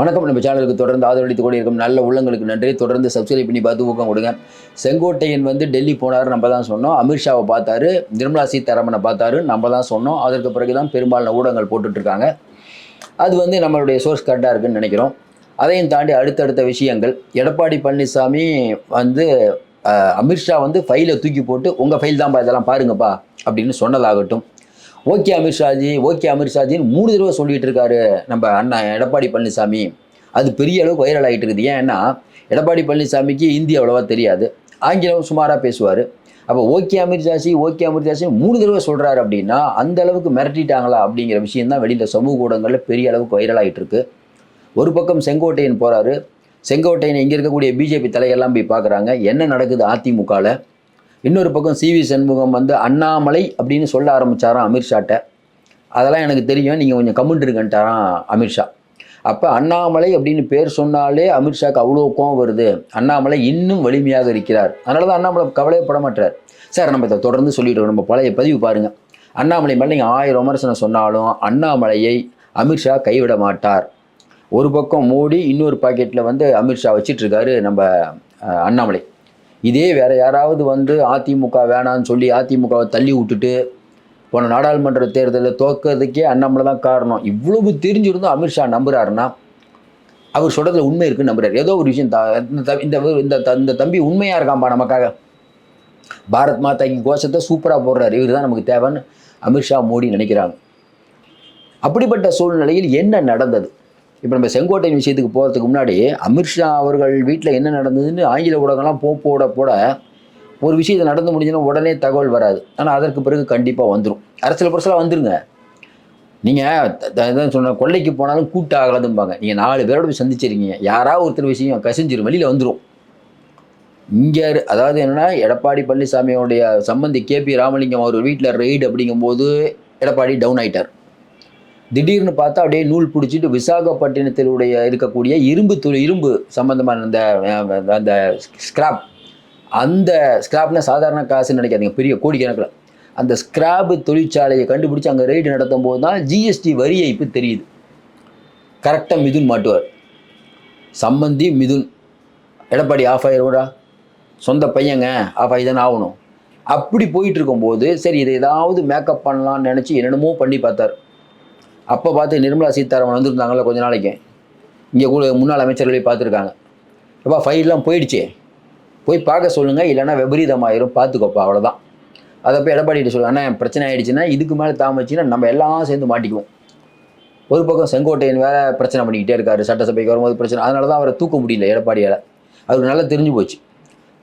வணக்கம். நம்ம சேனலுக்கு தொடர்ந்து ஆதரவளித்து கூட இருக்கும் நல்ல உள்ளங்களுக்கு நன்றி. தொடர்ந்து சப்ஸ்கிரைப் பண்ணி பார்த்து ஊக்கம் கொடுங்க. செங்கோட்டையன் வந்து டெல்லி போனார் நம்ம தான் சொன்னோம். அமித்ஷாவை பார்த்தாரு நிர்மலா சீதாராமனை பார்த்தாரு நம்ம தான் சொன்னோம். அதற்கு பிறகு தான் பெரும்பாலான ஊடகங்கள் போட்டுட்டு இருக்காங்க அது வந்து நம்மளுடைய சோர்ஸ் கரெக்டாக இருக்குன்னு நினைக்கிறோம். அதையும் தாண்டி அடுத்தடுத்த விஷயங்கள். எடப்பாடி பழனிசாமி வந்து அமித்ஷா வந்து ஃபைலை தூக்கி போட்டு உங்கள் ஃபைல் தான்ப்பா இதெல்லாம் பாருங்கப்பா அப்படின்னு சொன்னதாகட்டும். ஓகே அமித்ஷாஜி ஓகே அமித்ஷாஜின்னு மூணு தடவை சொல்லிட்டு இருக்காரு நம்ம அண்ணா எடப்பாடி பழனிசாமி. அது பெரிய அளவுக்கு வைரல் ஆகிட்டு இருக்குது. ஏன்னா எடப்பாடி பழனிசாமிக்கு ஹிந்தி அவ்வளோவா தெரியாது. ஆங்கிலம் சுமாராக பேசுவார். அப்போ ஓகே அமிர்ஜாசி ஓகே அமிர்ஜாசி மூணு தடவை சொல்கிறாரு அப்படின்னா அந்த அளவுக்கு மிரட்டிட்டாங்களா அப்படிங்கிற விஷயம் தான் வெளியில் சமூக ஊடகங்களில் பெரிய அளவுக்கு வைரல் ஆகிட்டு இருக்கு. ஒரு பக்கம் செங்கோட்டையன் போகிறாரு செங்கோட்டையன் இங்கே இருக்கக்கூடிய பிஜேபி தலையெல்லாம் போய் பார்க்குறாங்க என்ன நடக்குது அதிமுகவில் இன்னொரு பக்கம் சிவி சண்முகம் வந்து அண்ணாமலை அப்படின்னு சொல்ல ஆரம்பிச்சாராம் அமித்ஷாட்ட அதெல்லாம் எனக்கு தெரியும். நீங்கள் கொஞ்சம் கமெண்ட் இருக்குன்ட்டாராம் அமித்ஷா அப்போ அண்ணாமலை அப்படின்னு பேர் சொன்னாலே அமித்ஷாக்கு அவ்வளோ கோவம் வருது. அண்ணாமலை இன்னும் வலிமையாக இருக்கிறார். அதனால தான் அண்ணாமலை கவலையப்பட மாட்டார் சார் நம்ம இதை தொடர்ந்து சொல்லிட்டு நம்ம பழைய பதிவு பாருங்கள் அண்ணாமலை மேலே நீங்கள் ஆயிரம் விமர்சனம் சொன்னாலும் அண்ணாமலையை அமித்ஷா கைவிட மாட்டார். ஒரு பக்கம் மோடி இன்னொரு பாக்கெட்டில் வந்து அமித்ஷா வச்சிட்ருக்காரு நம்ம அண்ணாமலை. இதே வேற யாராவது வந்து அதிமுக வேணான்னு சொல்லி அதிமுகவை தள்ளி விட்டுட்டு போன நாடாளுமன்ற தேர்தலில் தோக்கிறதுக்கே அண்ணாமலை தான் காரணம். இவ்வளவு தெரிஞ்சிருந்தும் அமித்ஷா நம்புறாருன்னா அவர் சொல்கிறதுல உண்மை இருக்குன்னு நம்புறாரு. ஏதோ ஒரு விஷயம் த- இந்த இந்த இந்த த- இந்த தம்பி உண்மையாக இருக்காம்பா நமக்காக? பாரத் மாதா கோஷத்தை சூப்பராக போடுறாரு. இவர் தான் நமக்கு தேவைன்னு அமித்ஷா மோடி நினைக்கிறாங்க. அப்படிப்பட்ட சூழ்நிலையில் என்ன நடந்தது? இப்போ நம்ம செங்கோட்டையின் விஷயத்துக்கு போகிறதுக்கு முன்னாடி அமித்ஷா அவர்கள் வீட்டில் என்ன நடந்ததுன்னு ஆங்கில ஊடகம்லாம் போ போட போட ஒரு விஷயத்தை நடந்து முடிஞ்சுன்னா உடனே தகவல் வராது. ஆனால் அதற்கு பிறகு கண்டிப்பாக வந்துடும் அரசியல் புரசலாக வந்துருங்க. நீங்கள் சொன்ன கொள்ளைக்கு போனாலும் கூட்டாகலாதும்பாங்க நீங்கள் நாலு பேரோட போய் சந்திச்சிருக்கீங்க. யாராவது ஒருத்தர் விஷயம் கசிஞ்சிரும் வெளியில் வந்துடும் இங்கே அதாவது என்னென்னா எடப்பாடி பழனிசாமியோடைய சம்பந்தி கேபி ராமலிங்கம் அவர் வீட்டில் ரெய்டு அப்படிங்கும்போது எடப்பாடி டவுன் ஆகிட்டார் திடீர்னு பார்த்தா அப்படியே நூல் பிடிச்சிட்டு விசாகப்பட்டினத்திலுடைய இருக்கக்கூடிய இரும்பு துளி இரும்பு சம்பந்தமான அந்த அந்த ஸ்கிராப் அந்த ஸ்கிராப்னா சாதாரண காசுன்னு நினைக்காதீங்க பெரிய கோடிக்கணக்கில். அந்த ஸ்கிராப் தொழிற்சாலையை கண்டுபிடிச்சி அங்கே ரெய்டு நடத்தும் போது தான் ஜிஎஸ்டி வரி ஏய்ப்பு தெரியுது. கரெக்டாக மிதுன் மாட்டுவார். சம்பந்தி மிதுன். எடப்பாடி ஆஃப் ஆயிருவோடா சொந்த பையங்க ஆஃப் ஆகி தானே ஆகணும். அப்படி போயிட்டு இருக்கும்போது சரி இதை ஏதாவது மேக்கப் பண்ணலாம்னு நினச்சி என்னென்னமோ பண்ணி பார்த்தார். அப்போ பார்த்து நிர்மலா சீதாராமன் வந்திருந்தாங்கல்ல கொஞ்ச நாளைக்கு. இங்கே கூட முன்னாள் அமைச்சர்களையும் பார்த்துருக்காங்க. எப்பா ஃபைல்லாம் போயிடுச்சே. போய் பார்க்க சொல்லுங்கள் இல்லைன்னா விபரீதமாயிரும். பார்த்துக்கோப்பா அவ்வளோதான் அதை போய் எடப்பாடிகிட்ட சொல்லுங்கள் அண்ணா பிரச்சனை ஆகிடுச்சுன்னா இதுக்கு மேலே தாமச்சுன்னா நம்ம எல்லாம் சேர்ந்து மாட்டிக்குவோம். ஒரு பக்கம் செங்கோட்டையன் வேறு பிரச்சனை பண்ணிக்கிட்டே இருக்காரு சட்டசபைக்கு வரும்போது பிரச்சனை. அதனால தான் அவரை தூக்க முடியல எடப்பாடியால். அவருக்கு நல்லா தெரிஞ்சு போச்சு.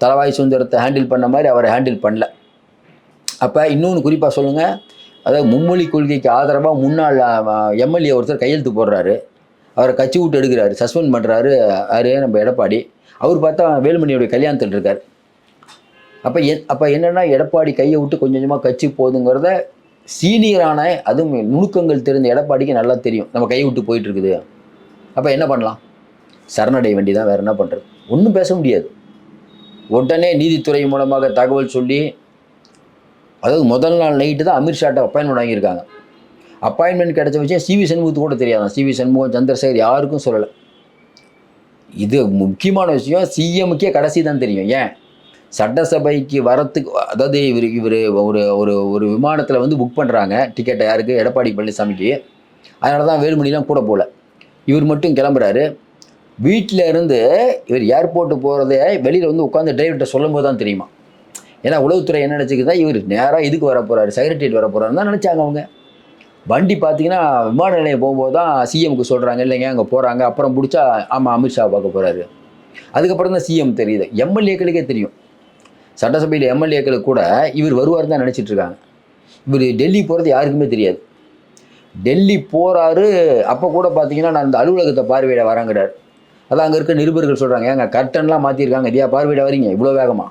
தலவாய் சுந்தரத்தை ஹேண்டில் பண்ண மாதிரி அவரை ஹேண்டில் பண்ணல. அப்போ இன்னொன்று குறிப்பாக சொல்லுங்கள் அதாவது மும்மொழி கொள்கைக்கு ஆதரவாக முன்னாள் எம்எல்ஏ ஒருத்தர் கையெழுத்து போடுறாரு. அவரை கட்சி விட்டு எடுக்கிறாரு. சஸ்பெண்ட் பண்ணுறாரு யாரு நம்ம எடப்பாடி. அவர் பார்த்தா வேலுமணியோடைய கல்யாணத்தில் இருக்கார். அப்போ என் அப்போ என்னென்னா எடப்பாடி கையை விட்டு கொஞ்சம் கொஞ்சமாக கட்சி போகுதுங்கிறத சீனியரான அதுவும் நுணுக்கங்கள் தெரிந்த எடப்பாடிக்கு நல்லா தெரியும். நம்ம கையை விட்டு போயிட்டு இருக்குது. அப்போ என்ன பண்ணலாம்? சரணடைய வேண்டியதான் வேறு என்ன பண்ணுறது ஒன்றும் பேச முடியாது. உடனே நீதித்துறை மூலமாக தகவல் சொல்லி அதாவது முதல் நாள் நைட்டு தான் அமித்ஷாட்ட அப்பாயின்மெண்ட் வாங்கியிருக்காங்க. அப்பாயின்மெண்ட் கிடைச்ச விஷயம் சிவி சண்முகத்து கூட தெரியாதான். சிவி சண்முகம் சந்திரசேகர் யாருக்கும் சொல்லலை. இது முக்கியமான விஷயம். சிஎம்முக்கே கடைசி தான் தெரியும். ஏன்? சட்டசபைக்கு வரத்துக்கு அதாவது இவர் இவர் ஒரு ஒரு ஒரு விமானத்தில் வந்து புக் பண்ணுறாங்க டிக்கெட்டை யாருக்கு? எடப்பாடி பழனிசாமிக்கு. அதனால தான் வேலுமணிலாம் கூட போகல இவர் மட்டும் கிளம்புறாரு. வீட்டில் இருந்து இவர் ஏர்போர்ட்டு போகிறதே வெளியில் வந்து உட்காந்து டிரைவர்கிட்ட சொல்லும் போது தான் தெரியுமா? ஏன்னா உளவுத்துறை என்ன நினச்சிக்குதா இவர் நேராக இதுக்கு வர போகிறாரு செக்ரட்டரியேட் வர போகிறாருன்னு தான் நினச்சாங்க அவங்க. வண்டி பார்த்தீங்கன்னா விமான நிலையம் போகும்போது தான் சிஎம்க்கு சொல்கிறாங்க இல்லைங்க அங்கே போகிறாங்க அப்புறம் பிடிச்சா ஆமாம் அமித்ஷா பார்க்க போகிறாரு அதுக்கப்புறம் தான் சிஎம் தெரியுது. எம்எல்ஏக்களுக்கே தெரியும். சட்டசபையில் எம்எல்ஏக்களுக்கு கூட இவர் வருவார் தான் நினச்சிட்டு இருக்காங்க. இவர் டெல்லி போகிறது யாருக்குமே தெரியாது. டெல்லி போகிறாரு அப்போ கூட பார்த்தீங்கன்னா நான் இந்த அலுவலகத்தை பார்வையிட வரங்கிறார். அதான் அங்கே இருக்க நிருபர்கள் சொல்கிறாங்க ஏங்க கர்ட்டன்லாம் மாற்றிருக்காங்க இதையா பார்வையிட வரீங்க இவ்வளோ வேகமாக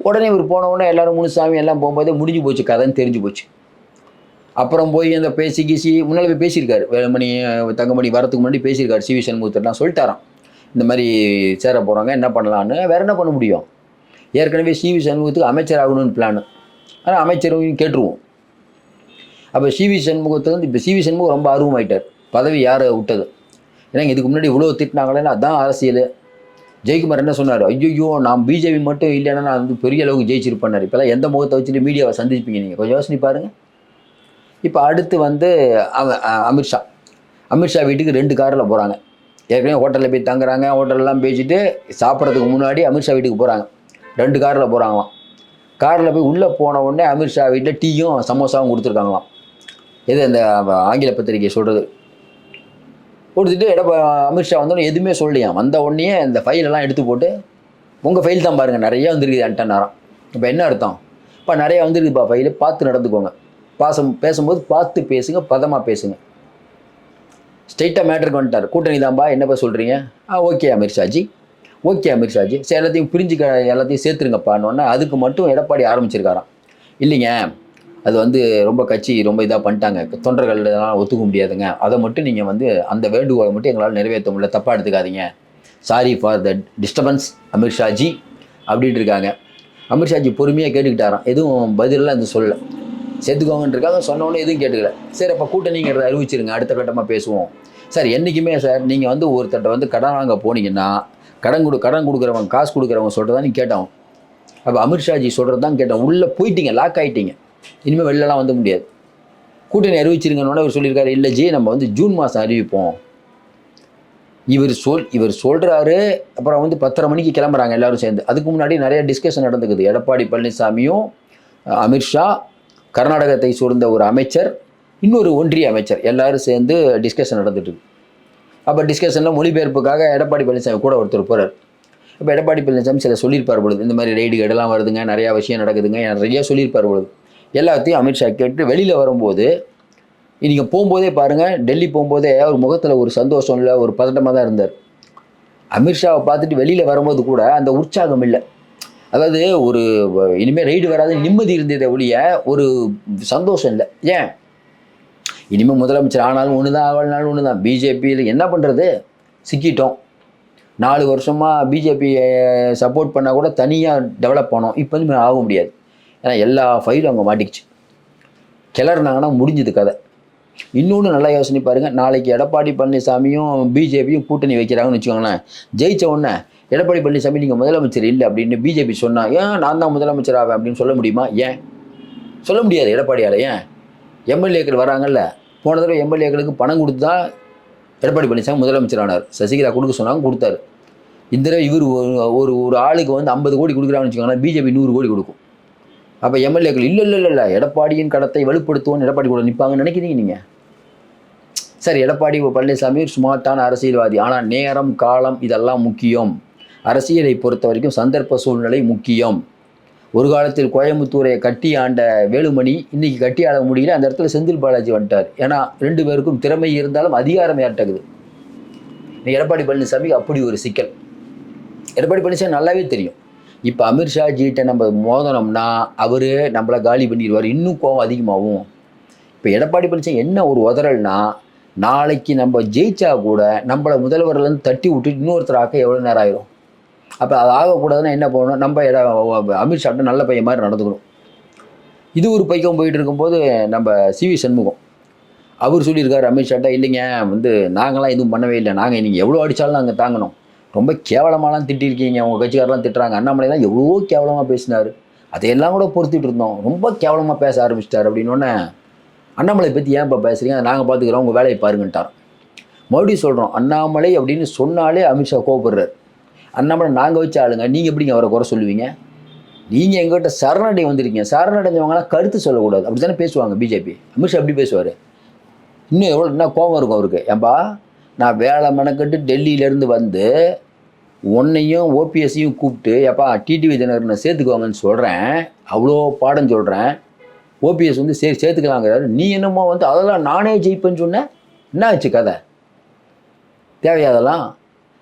உடனே இவர் போன உடனே எல்லாரும் முனுசாமி எல்லாம் போகும்போதே முடிஞ்சு போச்சு கதைன்னு தெரிஞ்சு போச்சு. அப்புறம் போய் அந்த பேசி கீசி முன்னால் போய் பேசியிருக்காரு. வேலுமணி தங்கமணி வரத்துக்கு முன்னாடி பேசியிருக்காரு. சிவி சண்முகத்தெல்லாம் சொல்லிட்டாராம். இந்த மாதிரி சேர போகிறாங்க என்ன பண்ணலான்னு வேற என்ன பண்ண முடியும்? ஏற்கனவே சிவி சண்முகத்துக்கு அமைச்சர் ஆகணும்னு பிளானு ஆனால் அமைச்சரும் கேட்டுருவோம். அப்போ சிவி சண்முகத்தை வந்து இப்போ சிவி சண்முகம் ரொம்ப ஆர்வமாயிட்டார். பதவி யாரை விட்டது? ஏன்னா இதுக்கு முன்னாடி இவ்வளோ திட்டினாங்களேன்னா அதான் அரசியல். ஜெயக்குமார் என்ன சொன்னார்? ஐயோ நான் பிஜேபி மட்டும் இல்லைன்னா நான் வந்து பெரிய அளவுக்கு ஜெயிச்சிருப்பேன்னாரு இப்போலாம் எந்த முகத்தை வச்சுட்டு மீடியாவை சந்திப்பீங்க நீங்கள் கொஞ்சம் யோசனை பாருங்கள் இப்போ அடுத்து வந்து அவன் அமித்ஷா அமித்ஷா வீட்டுக்கு ரெண்டு காரில் போகிறாங்க ஏற்கனவே ஹோட்டலில் போய் தங்குறாங்க. ஹோட்டல்லாம் பேசிட்டு சாப்பிட்றதுக்கு முன்னாடி அமித்ஷா வீட்டுக்கு போகிறாங்க ரெண்டு காரில் போகிறாங்களாம் காரில் போய் உள்ளே போன உடனே அமித்ஷா வீட்டில் டீயும் சமோசாவும் கொடுத்துருக்காங்களாம். எது அந்த ஆங்கில பத்திரிகை சொல்கிறது கொடுத்துட்டு எடப்பா அமித்ஷா வந்தோடனே எதுவுமே சொல்லியா வந்த உடனே இந்த ஃபைலெல்லாம் எடுத்து போட்டு உங்கள் ஃபைல் தான் பாருங்கள் நிறைய வந்துருக்குது என்கிட்ட நேரம். இப்போ என்ன அர்த்தம்? இப்போ நிறையா வந்துருக்குதுப்பா ஃபைலு பார்த்து நடந்துக்கோங்க. பாசம் பேசும்போது பார்த்து பேசுங்க பதமாக பேசுங்க. ஸ்ட்ரெயிட்டாக மேட்டருக்கு வந்துட்டார். கூட்டணி தான்பா என்னப்பா சொல்கிறீங்க ஆ ஓகே அமித்ஷாஜி ஓகே அமித்ஷாஜி சரி எல்லாத்தையும் பிரிஞ்சுக்க எல்லாத்தையும் சேர்த்துருங்கப்பான்னு அதுக்கு மட்டும் எடப்பாடி ஆரம்பிச்சிருக்காராம். இல்லைங்க. அது வந்து ரொம்ப கட்சி ரொம்ப இதாக பண்ணிட்டாங்க. தொண்டர்கள் இதெல்லாம் ஒத்துக்க முடியாதுங்க. அதை மட்டும் நீங்கள் வந்து அந்த வேண்டுகோளை மட்டும் எங்களால் நிறைவேற்ற முடியல. தப்பாக எடுத்துக்காதீங்க. Sorry for the disturbance Amit Shah ji அப்படின்ட்டு இருக்காங்க. அமித்ஷாஜி பொறுமையாக கேட்டுக்கிட்டாராம். எதுவும் பதிலெலாம் அது சொல்லல. சேர்த்துக்கோங்கன்னு இருக்காங்க. சொன்னோன்னே எதுவும் கேட்டுக்கல. சரி அப்போ கூட்டணிங்கிறத அறிவிச்சிருங்க. அடுத்த கட்டமாக பேசுவோம். சார் என்றைக்குமே சார் நீங்கள் வந்து ஒருத்தட்ட வந்து கடன் வாங்க போனீங்கன்னா கடன் கொடு கடன் கொடுக்குறவங்க காசு கொடுக்குறவங்க சொல்கிறதா நீ கேட்டோம். அப்போ அமித்ஷாஜி சொல்கிறது தான் கேட்டோம். உள்ளே போயிட்டீங்க லாக் ஆகிட்டீங்க இனிமேல் வெளிலலாம் வந்து முடியாது. கூட்டணி அறிவிச்சிருங்கன்னு அவர் சொல்லியிருக்காரு. இல்லை ஜி நம்ம வந்து ஜூன் மாதம் அறிவிப்போம். இவர் சொல் இவர் சொல்கிறாரு அப்புறம் வந்து பத்தரை மணிக்கு கிளம்புறாங்க எல்லாரும் சேர்ந்து. அதுக்கு முன்னாடி நிறைய டிஸ்கஷன் நடந்துக்குது. எடப்பாடி பழனிசாமியும் அமித்ஷா கர்நாடகத்தை சூழ்ந்த ஒரு அமைச்சர் இன்னொரு ஒன்றிய அமைச்சர். எல்லாரும் சேர்ந்து டிஸ்கஷன் நடந்துட்டு அப்போ டிஸ்கஷனில் மொழிபெயர்ப்புக்காக எடப்பாடி பழனிசாமி கூட ஒருத்தர் போகிறார் இப்போ எடப்பாடி பழனிசாமி சில சொல்லியிருப்பார் பொழுது இந்த மாதிரி ரைடு எல்லாம் வருதுங்க நிறையா விஷயம் நடக்குதுங்க நிறையா சொல்லியிருப்பார் பொழுது. எல்லாத்தையும் அமித்ஷா கேட்டு வெளியில் வரும்போது நீங்கள் போகும்போதே பாருங்கள் டெல்லி போகும்போதே அவர் முகத்தில் ஒரு சந்தோஷம் இல்லை ஒரு பதட்டமாக தான் இருந்தார். அமித்ஷாவை பார்த்துட்டு வெளியில் வரும்போது கூட அந்த உற்சாகம் இல்லை. அதாவது ஒரு இனிமேல் ரைடு வராது நிம்மதி இருந்ததை ஒழிய ஒரு சந்தோஷம் இல்லை. ஏன்? இனிமேல் முதலமைச்சர் ஆனாலும் ஒன்று தான் ஆகலனாலும் ஒன்று தான் பிஜேபியில் என்ன பண்ணுறது சிக்கிட்டோம். நாலு வருஷமாக பிஜேபியை சப்போர்ட் பண்ணால் கூட தனியாக டெவலப் பண்ணோம். இப்போ வந்து ஆக முடியாது. ஏன்னா எல்லா ஃபைலும் அங்கே மாட்டிக்கிச்சு. கிளறுனாங்கன்னா முடிஞ்சது கதை. இன்னொன்று நல்லா யோசனை பாருங்கள் நாளைக்கு எடப்பாடி பழனிசாமியும் பிஜேபியும் கூட்டணி வைக்கிறாங்கன்னு வச்சுக்கோங்களேன். ஜெயிச்ச உடனே எடப்பாடி பழனிசாமி நீங்கள் முதலமைச்சர் இல்லை அப்படின்னு பிஜேபி சொன்னால் ஏன் நான் தான் முதலமைச்சர் ஆவேன் அப்படின்னு சொல்ல முடியுமா? ஏன்? சொல்ல முடியாது எடப்பாடியால். ஏன்? எம்எல்ஏக்கள் வராங்கல்ல. போன தடவை எம்எல்ஏக்களுக்கு பணம் கொடுத்து தான் எடப்பாடி பழனிசாமி முதலமைச்சர் ஆனார். சசிகலா கொடுக்க சொன்னாங்க கொடுத்தாரு. இந்த தடவை இவர் ஒரு- ஒரு ஒரு ஆளுக்கு வந்து ஐம்பது கோடி கொடுக்குறாங்கன்னு வச்சுக்கோங்களேன். பிஜேபி நூறு கோடி கொடுக்கும். அப்போ எம்எல்ஏக்கள் இல்லை இல்லை இல்லை எடப்பாடியின் கடத்தை வலுப்படுத்துவோன்னு எடப்பாடி கூட நிற்பாங்கன்னு நினைக்கிறீங்க நீங்கள் சரி எடப்பாடி பழனிசாமி ஒரு ஸ்மார்ட்டான அரசியல்வாதி. ஆனால் நேரம் காலம் இதெல்லாம் முக்கியம். அரசியலை பொறுத்த வரைக்கும் சந்தர்ப்ப சூழ்நிலை முக்கியம். ஒரு காலத்தில் கோயம்புத்தூரை கட்டி ஆண்ட வேலுமணி இன்னைக்கு கட்டி ஆட முடியல. அந்த இடத்துல செந்தில் பாலாஜி வந்துட்டார். ஏன்னா ரெண்டு பேருக்கும் திறமை இருந்தாலும் அதிகாரம் ஏற்றகுது எடப்பாடி பழனிசாமிக்கு அப்படி ஒரு சிக்கல். எடப்பாடி பழனிசாமி நல்லாவே தெரியும். இப்போ அமித்ஷா ஜிகிட்ட நம்ம மோதனோம்னா அவர் நம்மளை காலி பண்ணிடுவார். இன்னும் கோவம் அதிகமாகும். இப்போ எடப்பாடி பழனிசாமி என்ன ஒரு உதறல்னா நாளைக்கு நம்ம ஜெயிச்சா கூட நம்மளை முதல்வர்லேருந்து தட்டி விட்டு இன்னொருத்தர் ஆக்க எவ்வளோ நேரம் ஆயிரும்? அப்போ அது ஆகக்கூடாதுன்னா என்ன பண்ணணும்? நம்ம இட அமித்ஷாட்ட நல்ல பையன் மாதிரி நடந்துக்கணும். இது ஒரு பைக்கம் போயிட்டு இருக்கும்போது நம்ம சிவி சண்முகம். அவர் சொல்லியிருக்காரு அமித்ஷாட்டா இல்லைங்க வந்து நாங்களாம் எதுவும் பண்ணவே இல்லை. நாங்கள் நீங்கள் எவ்வளோ அடித்தாலும் நாங்கள் தாங்கணும். ரொம்ப கேவலமாலாம் திட்டிருக்கீங்க. உங்கள் கட்சிக்காரெலாம் திட்டுறாங்க. அண்ணாமலைலாம் எவ்வளோ கேவலமாக பேசினார். அதையெல்லாம் கூட பொறுத்துட்டு இருந்தோம். ரொம்ப கேவலமாக பேச ஆரம்பிச்சிட்டார் அப்படின்னோடனே அண்ணாமலை பற்றி ஏன் இப்போ பேசுகிறீங்க நாங்கள் பார்த்துக்குறோம் உங்கள் வேலையை பாருங்கன்ட்டார். மறுபடியும் சொல்கிறோம் அண்ணாமலை அப்படின்னு சொன்னாலே அமித்ஷா கோபப்படுறார் அண்ணாமலை நாங்கள் வச்ச ஆளுங்க நீங்கள் எப்படிங்க அவரை குறை சொல்லுவீங்க? நீங்கள் எங்கள்கிட்ட சரணடை வந்திருக்கீங்க. சரணடைஞ்சவங்களாம் கருத்து சொல்லக்கூடாது. அப்படி தானே பேசுவாங்க பிஜேபி அமித்ஷா எப்படி பேசுவார்? இன்னும் எவ்வளோ என்ன கோபம் இருக்கும் அவருக்கு. ஏன்பா நான் வேலை மெனக்கட்டு டெல்லியிலேருந்து வந்து உன்னையும் ஓபிஎஸ்ஸையும் கூப்பிட்டு எப்பா டிடிவி தினகரனை சேர்த்துக்குவாங்கன்னு சொல்கிறேன் அவ்வளோ பாடம் சொல்கிறேன் ஓபிஎஸ் வந்து சரி சேர்த்துக்கலாங்கிறாரு. நீ என்னமோ வந்து அதெல்லாம் நானே ஜெயிப்பேன்னு சொன்னேன் என்ன ஆச்சு கதை? தேவையா அதெல்லாம்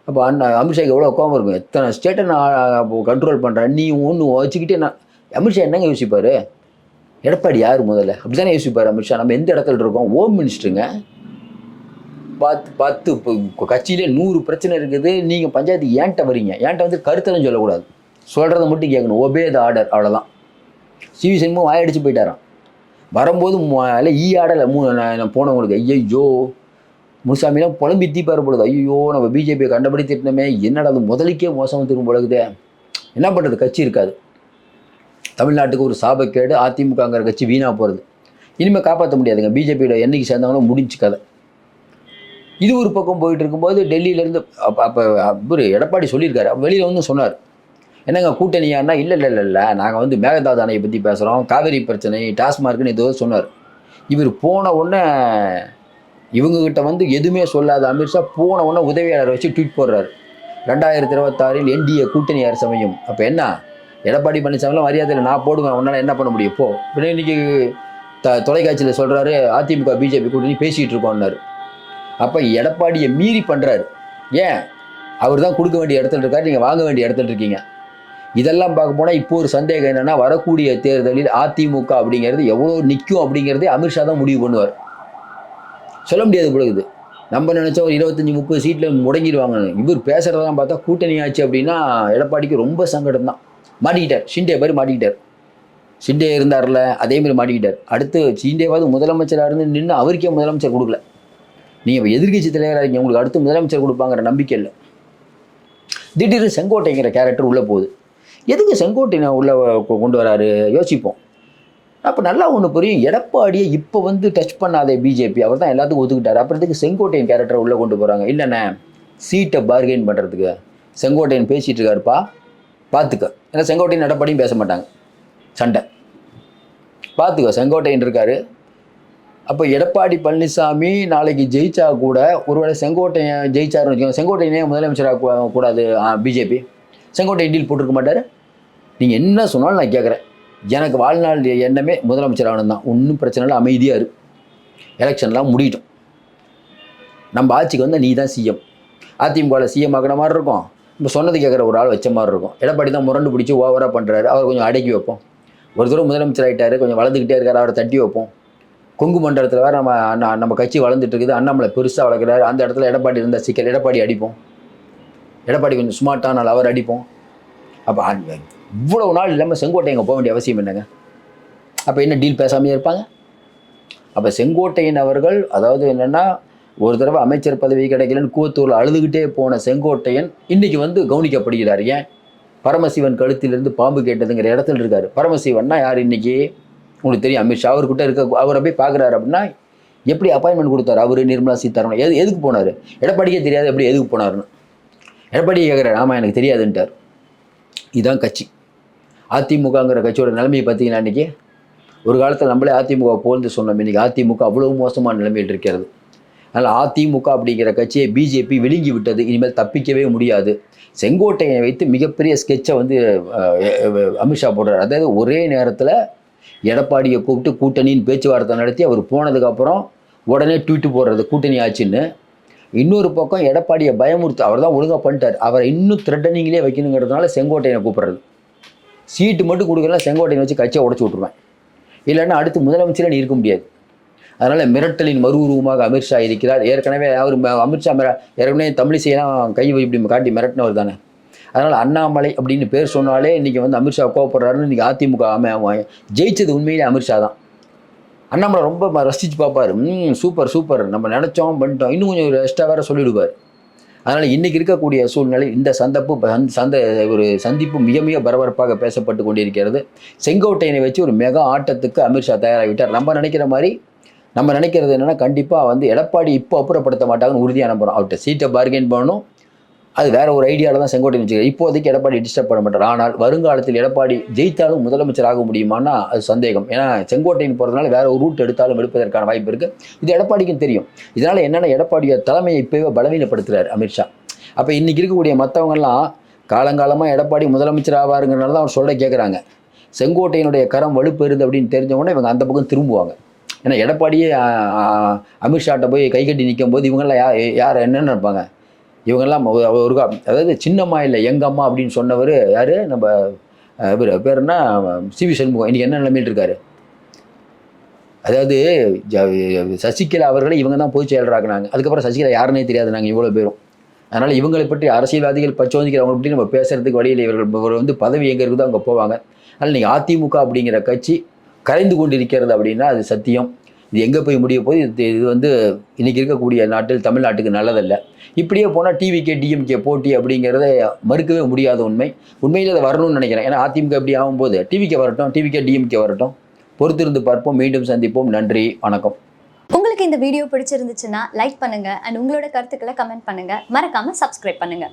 அப்போ அண்ணா அமித்ஷாக்கு எவ்வளோ கோபம் இருக்கும். எத்தனை ஸ்டேட்டை நான் கண்ட்ரோல் பண்ணுறேன் நீ ஒன்று வச்சுக்கிட்டே நான் அமித்ஷா என்னங்க யோசிப்பார்? எடப்பாடி யார் முதல்ல? அப்படி தானே யோசிப்பார் அமித்ஷா. நம்ம எந்த இடத்துல இருக்கோம்? ஹோம் மினிஸ்டருங்க பார்த்து பார்த்து இப்போ கட்சியிலே நூறு பிரச்சனை இருக்குது. நீங்கள் பஞ்சாயத்து ஏன்ட்ட வரீங்க? ஏன்ட்ட வந்து கருத்தெல்லாம் சொல்லக்கூடாது. சொல்கிறத மட்டும் கேட்கணும் ஒபே த ஆர்டர் அவ்வளோதான் சிவி சண்முகம் வாயடிச்சு போயிட்டாரான் வரும்போது மு- இல்ல ஈ ஆடலை மூ நான் போனவங்களுக்கு ஐயோ முனுசாமிலாம் புலம்பி தீப்பாரு பொழுது ஐயோ நம்ம பிஜேபியை கண்டபடி திட்டினமே என்னடா அது முதலுக்கே மோசமாக திரும்ப பொழுகுதே என்ன பண்ணுறது கட்சி இருக்காது. தமிழ்நாட்டுக்கு ஒரு சாபக்கேடு அதிமுகங்கிற கட்சி வீணாக போகிறது இனிமேல் காப்பாற்ற முடியாதுங்க. பிஜேபியோட என்னைக்கு சேர்ந்தாங்களோ முடிஞ்சு கதை. இது ஒரு பக்கம் போயிட்டு இருக்கும்போது டெல்லியிலேருந்து அப்போ அப்போ அவர் எடப்பாடி சொல்லியிருக்காரு. வெளியில் வந்து சொன்னார். என்னங்க கூட்டணியானா இல்லை இல்லை இல்லை இல்லை. நாங்கள் வந்து மேகதாது அணையை பற்றி பேசுகிறோம் காவேரி பிரச்சனை டாஸ்மார்க்குன்னு ஏதோ சொன்னார். இவர் போன உடனே இவங்ககிட்ட வந்து எதுவுமே சொல்லாத அமித்ஷா போன உடனே உதவியாளரை வச்சு ட்வீட் போடுறாரு. ரெண்டாயிரத்தி இருபத்தாறில் என்டிஏ கூட்டணி அரசு அமையும் அப்போ என்ன? எடப்பாடி பழனிசாமிலாம் மரியாதையில் நான் போடுவேன். உன்னால் என்ன பண்ண முடியும்? போ. இன்னைக்கு த தொலைக்காட்சியில் சொல்கிறாரு அதிமுக பிஜேபி கூட்டணி பேசிகிட்டு இருக்கோம்னாரு. அப்போ எடப்பாடியை மீறி பண்ணுறாரு ஏன்? அவர் தான் கொடுக்க வேண்டிய இடத்துல இருக்காரு நீங்கள் வாங்க வேண்டிய இடத்துல இருக்கீங்க. இதெல்லாம் பார்க்க போனால் இப்போ ஒரு சந்தேகம் என்னென்னா வரக்கூடிய தேர்தலில் அதிமுக அப்படிங்கிறது எவ்வளோ நிற்கும் அப்படிங்கிறதே அமித்ஷா தான் முடிவு பண்ணுவார். சொல்ல முடியாது பொழுது நம்ம நினச்சா ஒரு இருபத்தஞ்சி முப்பது சீட்டில் முடங்கிடுவாங்க. இவர் பேசுகிறதெல்லாம் பார்த்தா கூட்டணி ஆச்சு அப்படின்னா எடப்பாடிக்கு ரொம்ப சங்கடம் தான். மாட்டிக்கிட்டார். ஷிண்டே மாதிரி மாட்டிக்கிட்டார். ஷிண்டே இருந்தார்ல அதே மாதிரி மாட்டிக்கிட்டார். அடுத்து ஷிண்டேவாவது முதலமைச்சராக இருந்து நின்று அவருக்கே முதலமைச்சர் கொடுக்கல. நீங்கள் இப்போ எதிர்கட்சி தலைவராக இருக்கீங்க உங்களுக்கு அடுத்து முதலமைச்சர் கொடுப்பாங்கிற நம்பிக்கை இல்லை. திடீர்னு செங்கோட்டைங்கிற கேரக்டர் உள்ளே போகுது. எதுக்கு செங்கோட்டையை உள்ளே கொண்டு வராரு? யோசிப்போம். அப்போ நல்லா ஒன்று புரியும். எடப்பாடியை இப்போ வந்து டச் பண்ணாதே பிஜேபி அவர் தான் எல்லாத்துக்கும் ஒத்துக்கிட்டார். அப்புறத்துக்கு செங்கோட்டையன் கேரக்டர் உள்ளே கொண்டு போகிறாங்க இல்லைண்ணே சீட்டை பார்கெயின் பண்ணுறதுக்கு செங்கோட்டையன் பேசிகிட்டு இருக்காருப்பா. பார்த்துக்க ஏன்னா செங்கோட்டையன் எடப்பாடியும் பேச மாட்டாங்க. சண்டை. பார்த்துக்கோ செங்கோட்டையன் இருக்காரு. அப்போ எடப்பாடி பழனிசாமி நாளைக்கு ஜெயிச்சா கூட ஒருவேளை செங்கோட்டையன் ஜெயிச்சாருன்னு வச்சுக்கோங்க. செங்கோட்டையனே முதலமைச்சராக கூடாது பிஜேபி. செங்கோட்டை டீல் போட்டிருக்க மாட்டார். நீங்கள் என்ன சொன்னாலும் நான் கேட்குறேன் எனக்கு வாழ்நாள் எண்ணமே முதலமைச்சர் ஆகணும் தான். ஒன்றும் பிரச்சனை இல்லை அமைதியாக இரு. எலெக்ஷன்லாம் முடியட்டும். நம்ம ஆட்சிக்கு வந்தால் நீ தான் சிஎம் அதிமுகவில் சிஎம் ஆகிற மாதிரி இருக்கும். இப்போ சொன்னது கேட்குற ஒரு ஆள் வச்ச மாதிரி இருக்கும். எடப்பாடி தான் முரண்டு பிடிச்சி ஓவராக பண்ணுறாரு அவர் கொஞ்சம் அடக்கி வைப்போம். ஒரு தூரம் முதலமைச்சர் ஆகிட்டார் கொஞ்சம் வளர்ந்துக்கிட்டே இருக்கார். அவரை தட்டி வைப்போம். கொங்கு மண்டலத்தில் வேறு நம்ம அண்ணா நம்ம கட்சி வளர்ந்துட்டு இருக்குது. அண்ணாமலை பெருசாக வளர்க்குறாரு. அந்த இடத்துல எடப்பாடி இருந்தால் சிக்கல். எடப்பாடி அடிப்போம். எடப்பாடி கொஞ்சம் ஸ்மார்ட்டான அவர் அடிப்போம். அப்போ இவ்வளோ நாள் இல்லாமல் செங்கோட்டையங்க போக வேண்டிய அவசியம் என்னங்க? அப்போ என்ன டீல் பேசாமையே இருப்பாங்க? அப்போ செங்கோட்டையன் அவர்கள் அதாவது என்னென்னா ஒரு தடவை அமைச்சர் பதவி கிடைக்கலன்னு கூத்தூரில் அழுதுகிட்டே போன செங்கோட்டையன் இன்றைக்கி வந்து கவனிக்கப்படுகிறார். ஏன்? பரமசிவன் கழுத்திலிருந்து பாம்பு கேட்டதுங்கிற இடத்துல இருக்கார். பரமசிவன்னா யார் இன்றைக்கி உங்களுக்கு தெரியும் அமித்ஷா அவர்கிட்ட இருக்க அவரை போய் பார்க்குறாரு அப்படின்னா எப்படி அப்பாயின்மெண்ட் கொடுத்தாரு? அவர் நிர்மலா சீதாராமன். எது எதுக்கு போனார்? எடப்பாடிக்கே தெரியாது எப்படி எதுக்கு போனாருன்னு. எடப்பாடி கேட்குறாரு ஆமாம் எனக்கு தெரியாதுன்ட்டார். இதுதான் கட்சி. அதிமுகங்கிற கட்சியோட நிலைமையை பார்த்தீங்கன்னா இன்றைக்கி ஒரு காலத்தில் நம்மளே அதிமுக போல்ந்து சொன்னோம். இன்றைக்கி அதிமுக அவ்வளோ மோசமான நிலைமையில் இருக்கிறது. அதனால் அதிமுக அப்படிங்கிற கட்சியை பிஜேபி விழுங்கி விட்டது. இனிமேல் தப்பிக்கவே முடியாது. செங்கோட்டையை வைத்து மிகப்பெரிய ஸ்கெட்சை வந்து அமித்ஷா போடுறார். அதாவது ஒரே நேரத்தில் எடப்பாடியை கூப்பிட்டு கூட்டணின்னு பேச்சுவார்த்தை நடத்தி அவர் போனதுக்கப்புறம் உடனே ட்வீட்டு போடுறது கூட்டணி ஆச்சுன்னு இன்னொரு பக்கம் எடப்பாடியை பயமுறுத்து அவர் தான் ஒழுங்காக பண்ணிட்டார். அவரை இன்னும் த்ரெட்டனிங்லேயே வைக்கணுங்கிறதுனால செங்கோட்டையனை கூப்பிட்றது. சீட்டு மட்டும் கொடுக்கலாம் செங்கோட்டையனை வச்சு கட்சியை உடச்சி விட்ருவேன் இல்லைன்னா அடுத்து முதலமைச்சரே நீ இருக்க முடியாது. அதனால் மிரட்டலின் மறு உருவமாக அமித்ஷா இருக்கிறார். ஏற்கனவே அவர் ம- அமித்ஷா மிர ஏற்கனவே தமிழிசையெல்லாம் கை இப்படி காட்டி மிரட்டினவர் தானே. அதனால் அண்ணாமலை அப்படின்னு பேர் சொன்னாலே இன்றைக்கி வந்து அமித்ஷா கோவப்படுறாருன்னு இன்றைக்கி அதிமுக ஆம ஜெயிச்சது உண்மையிலே அமித்ஷா தான். அண்ணாமலை ரொம்ப ரசித்து ரசிச்சு பார்ப்பார். ம் சூப்பர் சூப்பர். நம்ம நினச்சோம் பண்ணிட்டோம். இன்னும் கொஞ்சம் எக்ஸ்ட்ரா வேறு சொல்லிவிடுவார் அதனால் இன்றைக்கி இருக்கக்கூடிய சூழ்நிலை இந்த சந்தப்பு சந்த ஒரு சந்திப்பு மிக மிக பரபரப்பாக பேசப்பட்டு கொண்டிருக்கிறது. செங்கோட்டையனை வச்சு ஒரு மெகா ஆட்டத்துக்கு அமித்ஷா தயாராகிவிட்டார். நம்ம நினைக்கிற மாதிரி நம்ம நினைக்கிறது என்னென்னா கண்டிப்பாக வந்து எடப்பாடி இப்போ அப்புறப்படுத்த மாட்டாங்கன்னு உறுதியாக நம்புகிறோம் அவர்கிட்ட சீட்டை பார்கெயின் பண்ணணும். அது வேற ஒரு ஐடியாவில் தான் செங்கோட்டையன் வச்சுக்கிறேன் இப்போதைக்கு எடப்பாடி டிஸ்டர்ப் பண்ண மாட்டார். ஆனால் வருங்காலத்தில் எடப்பாடி ஜெயித்தாலும் முதலமைச்சர் ஆக முடியுமான்னா அது சந்தேகம். ஏன்னா செங்கோட்டையன் போகிறதுனால வேற ஒரு ரூட் எடுத்தாலும் எடுப்பதற்கான வாய்ப்பு இருக்குது இது எடப்பாடிக்கும் தெரியும். இதனால் என்னென்ன எடப்பாடிய தலைமையை இப்போவே பலவீனப்படுத்துகிறார் அமித்ஷா அப்போ இன்றைக்கி இருக்கக்கூடிய மற்றவங்கெல்லாம் காலங்காலமாக எடப்பாடி முதலமைச்சர் ஆவாருங்கிறனால தான் அவர் சொல்ல கேட்குறாங்க செங்கோட்டையனுடைய கரம் வலுப்பெறுது அப்படின்னு தெரிஞ்சவொடனே இவங்க அந்த பக்கம் திரும்புவாங்க. ஏன்னா எடப்பாடியே அமித்ஷாட்ட போய் கை கட்டி நிற்கும் போது இவங்கெல்லாம் யா யார் என்னென்னு நினைப்பாங்க. இவங்கெல்லாம் ஒரு அதாவது சின்னம்மா இல்லை எங்கம்மா அப்படின்னு சொன்னவர் யார்? நம்ம இவர் பேர்னா என்ன சிவி சண்முகம். இன்னைக்கு என்ன நிலைமையில் இருக்கார்? அதாவது ஜ- சசிகலா அவர்களை இவங்க தான் பொதுச் செயலராக்குனாங்க. அதுக்கப்புறம் சசிகலா யாருன்னே தெரியாது நாங்கள் இவ்வளோ பேரும். அதனால் இவங்களை பற்றி அரசியல்வாதிகள் பச்சோந்திக்கிறவங்க பற்றி நம்ம பேசுறதுக்கு வழியில் இவர்கள் இவர் வந்து பதவி எங்கே இருக்குதோ அங்கே போவாங்க. அதனால் நீங்கள் அதிமுக அப்படிங்கிற கட்சி கரைந்து கொண்டிருக்கிறது அப்படின்னா அது சத்தியம். இது எங்கே போய் முடிய போது இது இது வந்து இன்றைக்கி இருக்கக்கூடிய நாட்டில் தமிழ்நாட்டுக்கு நல்லதல்ல. இப்படியே போனால் டிவிகே டிஎம்கே போட்டி அப்படிங்கிறத மறுக்கவே முடியாத உண்மை. உண்மையில் அதை வரணும்னு நினைக்கிறேன். ஏன்னா அதிமுக இப்படி ஆகும்போது டிவிகே வரட்டும் டிவிகே டிஎம்கே வரட்டும். பொறுத்திருந்து பார்ப்போம். மீண்டும் சந்திப்போம். நன்றி. வணக்கம். உங்களுக்கு இந்த வீடியோ பிடிச்சிருந்துச்சுன்னா லைக் பண்ணுங்க. அண்ட் உங்களோட கருத்துக்களை கமெண்ட் பண்ணுங்கள் மறக்காமல் சப்ஸ்கிரைப் பண்ணுங்கள்